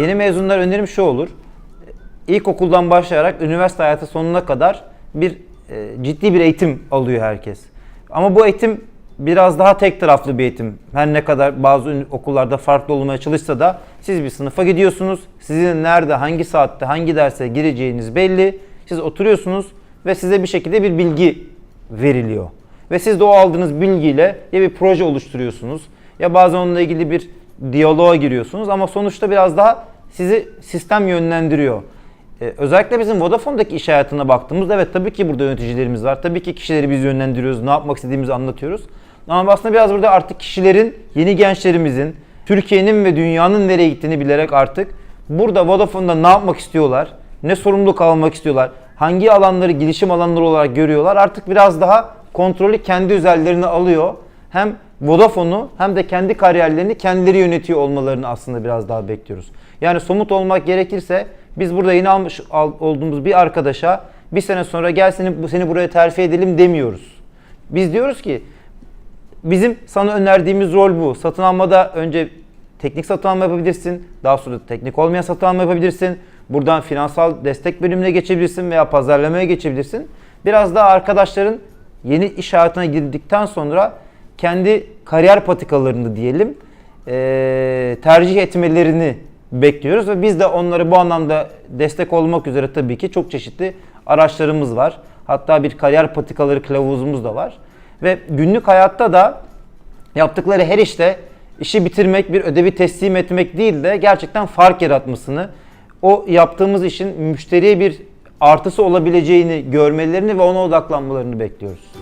Yeni mezunlar önerim şu olur. İlkokuldan başlayarak üniversite hayatı sonuna kadar bir e, ciddi bir eğitim alıyor herkes. Ama bu eğitim biraz daha tek taraflı bir eğitim. Her ne kadar bazı okullarda farklı olmaya çalışsa da siz bir sınıfa gidiyorsunuz. Sizin nerede, hangi saatte, hangi derse gireceğiniz belli. Siz oturuyorsunuz ve size bir şekilde bir bilgi veriliyor. Ve siz de o aldığınız bilgiyle ya bir proje oluşturuyorsunuz ya bazen onunla ilgili bir diyaloğa giriyorsunuz ama sonuçta biraz daha sizi sistem yönlendiriyor. Ee, özellikle bizim Vodafone'daki iş hayatına baktığımızda evet tabii ki burada yöneticilerimiz var. Tabii ki kişileri biz yönlendiriyoruz. Ne yapmak istediğimizi anlatıyoruz. Ama aslında biraz burada artık kişilerin, yeni gençlerimizin, Türkiye'nin ve dünyanın nereye gittiğini bilerek artık burada Vodafone'da ne yapmak istiyorlar, ne sorumluluk almak istiyorlar, hangi alanları gelişim alanları olarak görüyorlar artık biraz daha kontrolü kendi üzerlerine alıyor. Hem Vodafone'u hem de kendi kariyerlerini kendileri yönetiyor olmalarını aslında biraz daha bekliyoruz. Yani somut olmak gerekirse biz burada yeni almış al- olduğumuz bir arkadaşa bir sene sonra gel seni, seni buraya terfi edelim demiyoruz. Biz diyoruz ki bizim sana önerdiğimiz rol bu. Satın almada önce teknik satın alma yapabilirsin. Daha sonra teknik olmayan satın alma yapabilirsin. Buradan finansal destek bölümüne geçebilirsin veya pazarlamaya geçebilirsin. Biraz daha arkadaşların yeni iş hayatına girdikten sonra kendi kariyer patikalarını diyelim eee, tercih etmelerini bekliyoruz ve biz de onları bu anlamda destek olmak üzere tabii ki çok çeşitli araçlarımız var. Hatta bir kariyer patikaları kılavuzumuz da var. Ve günlük hayatta da yaptıkları her işte işi bitirmek, bir ödevi teslim etmek değil de gerçekten fark yaratmasını, o yaptığımız işin müşteriye bir artısı olabileceğini görmelerini ve ona odaklanmalarını bekliyoruz.